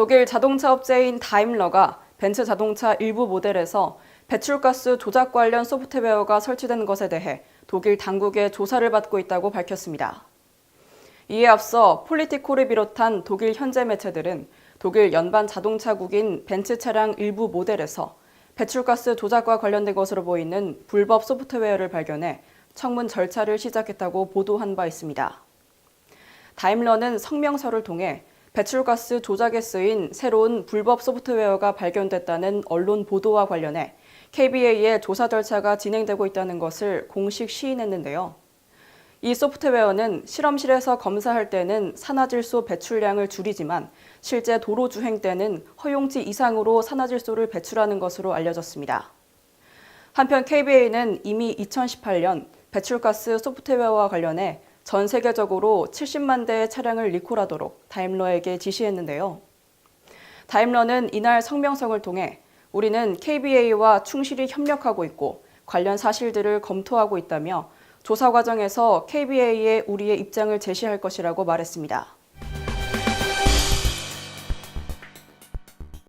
독일 자동차 업체인 다임러가 벤츠 자동차 일부 모델에서 배출가스 조작 관련 소프트웨어가 설치된 것에 대해 독일 당국의 조사를 받고 있다고 밝혔습니다. 이에 앞서 폴리티코를 비롯한 독일 현재 매체들은 독일 연반 자동차국인 벤츠 차량 일부 모델에서 배출가스 조작과 관련된 것으로 보이는 불법 소프트웨어를 발견해 청문 절차를 시작했다고 보도한 바 있습니다. 다임러는 성명서를 통해 배출가스 조작에 쓰인 새로운 불법 소프트웨어가 발견됐다는 언론 보도와 관련해 KBA의 조사 절차가 진행되고 있다는 것을 공식 시인했는데요. 이 소프트웨어는 실험실에서 검사할 때는 산화질소 배출량을 줄이지만 실제 도로 주행 때는 허용치 이상으로 산화질소를 배출하는 것으로 알려졌습니다. 한편 KBA는 이미 2018년 배출가스 소프트웨어와 관련해 전 세계적으로 70만 대의 차량을 리콜하도록 다임러에게 지시했는데요. 다임러는 이날 성명성을 통해 우리는 KBA와 충실히 협력하고 있고 관련 사실들을 검토하고 있다며 조사 과정에서 KBA에 우리의 입장을 제시할 것이라고 말했습니다.